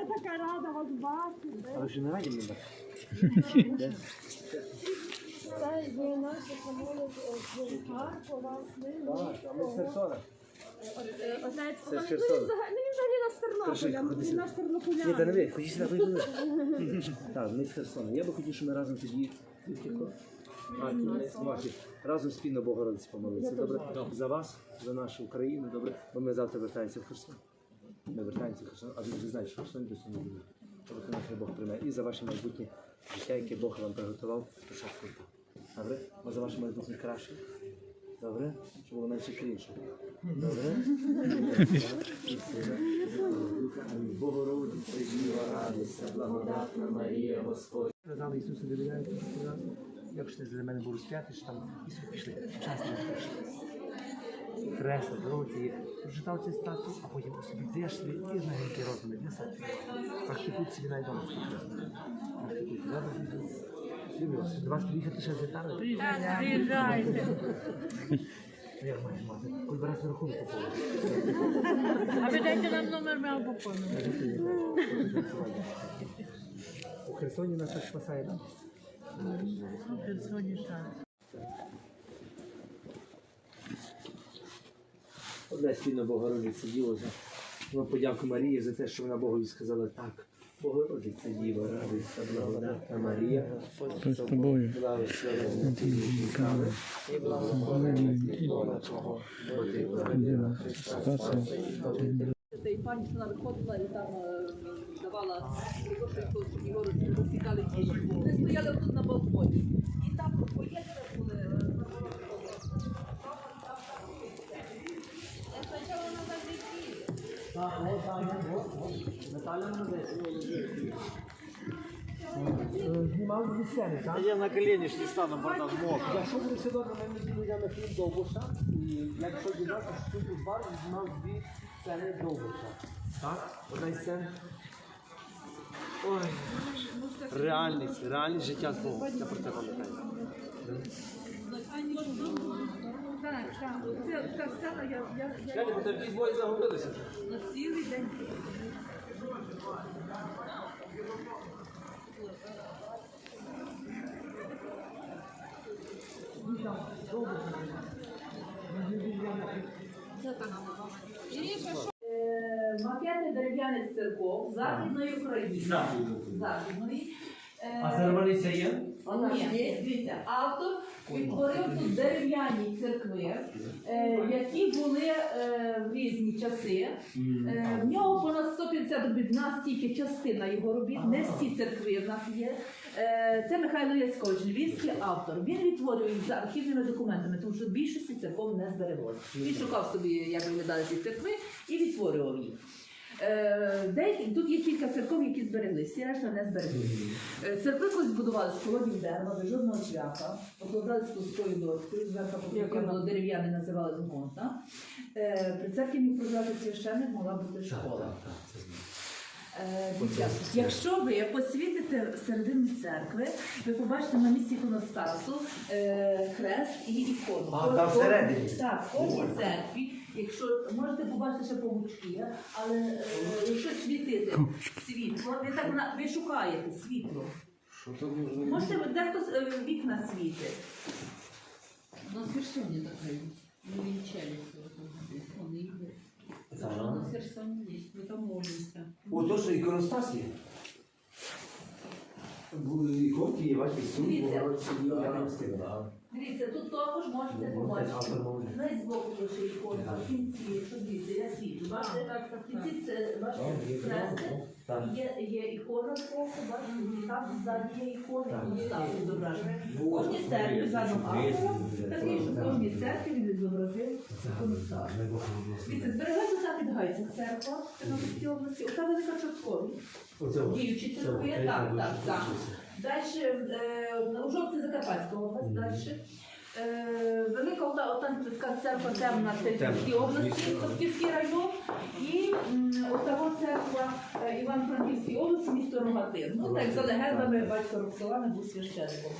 Я така рада вас бачити. Але ж не раді мене. Це є наші самоліт з Харкова, з Так, а ми з Херсона. Отець, ну, він взагалі ну, Скажи, Тернополя, він наш тернополян. Ні, та не ви, ходіть сюди. Так, ми з Херсона. Я би хотів, щоб ми разом тоді. А, Разом спільно Богородиці помолитися. Добре? За вас, за нашу Україну, добре? Бо ми завтра вертаємося в Херсон. Ми вертаємося а ви вже знаєте, що Херсон до сьогодні буде. Тобто нехай Бог прийме. І за ваше майбутнє життя, яке Бог вам приготував, спочатку. Добре? Бо за ваше майбутнє краще. Добре? Щоб було менше кріншу. Добре? Богородиця, Діва, радуйся, благодатна Марія, Господь. Казали Ісусу, довіряєте. Якщо ти за мене був розп'ятий, що там Ісус пішли. Час не пішли. Хрест, дорогі, прочитав цей статус, а потім у собі дешли і на гінки розуми для себе. Практикуйте собі найдома. Практикуйте. Добре? Люблю вас. До вас приїхати ще з Віталією? Приїжджайте. Ну, Як маєш мати? Коли береш на рахунок поповнити. А ви дайте нам номер ми або помимо. У Херсоні нас так спасає, так? У Херсоні так. Одне спільно Богородиця Діво за ми подяку Марії за те, що вона Богові сказала так. Богородиця Діва, радуйся, благодатна Марія, Господь з тобою, благословенна ти жінками, і благословенна плода Твого, бо ти породила Христа Спаса і Спасителя. Та і пані вона виходила і там е, давала щоб його розсікали ті. Вони стояли тут на балконі. І там поїхали були. е, Я спочатку на завжди Знімав зі сцени, так? Я на колени ж не стану, братан, мокро. Якщо буде все добре, ми неділю йдемо на хліб довбуша, і якщо дідати, що тут у бар знімав дві сцени довбуша. Так? Одна із сцен. Ой, реальність, реальність життя з Богом. Я про це пам'ятаю. Це та сцена, я, я, я Далі, бо ті двоє загубилися вже. на цілий день. Е, Макети дерев'яних церков Західної України. Західної. Е, А це революція є? дивіться, автор відтворив тут дерев'яні церкви, е, які були е, в різні часи. Е, в нього понад 150 робіт, в нас тільки частина його робіт, не всі церкви в нас є. Е, це Михайло Яскович, львівський автор. Він відтворює їх за архівними документами, тому що більшості церков не збереглося. Він шукав собі, як виглядали ці церкви, і відтворював їх. Е, Деякі тут є кілька церков, які збереглися, всі решта не збереглися. Е, Церкви колись збудували з колодів дерева, без жодного цвяха, покладали з пускою доскою, зверху було дерев'яне, називали згонта. Е, При церкві міг проживати священник, могла бути школа. Якщо ви посвітите середину церкви, ви побачите на місці іконостасу е, хрест і ікону. А, там всередині? Так, в кожній церкві. Якщо можете побачити ще павучки, але е, якщо світити світло, ви так на- ви шукаєте світло. Що то можна? Можете дехто е, вікна світить. У нас в Херсоне такая есть. Мы венчались. Он и Игорь. У нас в Херсоне там молимося. О, то, що іконостас є? Були іконки, є ваші суд, Дивіться. Вам сказав. Дивіться, тут також можете побачити. Навіть збоку є ще іконка, в кінці, якщо дивіться, я світлю. Бачите, в кінці це бачите хрести. Так. Є, є ікона збоку, бачите, там ззаді є ікони, Так. і там зображені. В кожній церкві задом автора, такий, що в кожній церкві він відобразив іконостас. Дивіться, збереглася та підгайця церква Тернопільській області, ота велика Чорткові. Діючі церкви, так, так, так. Далі у жовтні Закарпатська область, далі. Велика ота, ота така церква темна це Львівській області, Тобківський район. І м, отава е, Іван-Франківській області, місто Рогатин. Ну так, за легендами, батько Роксолани був священником.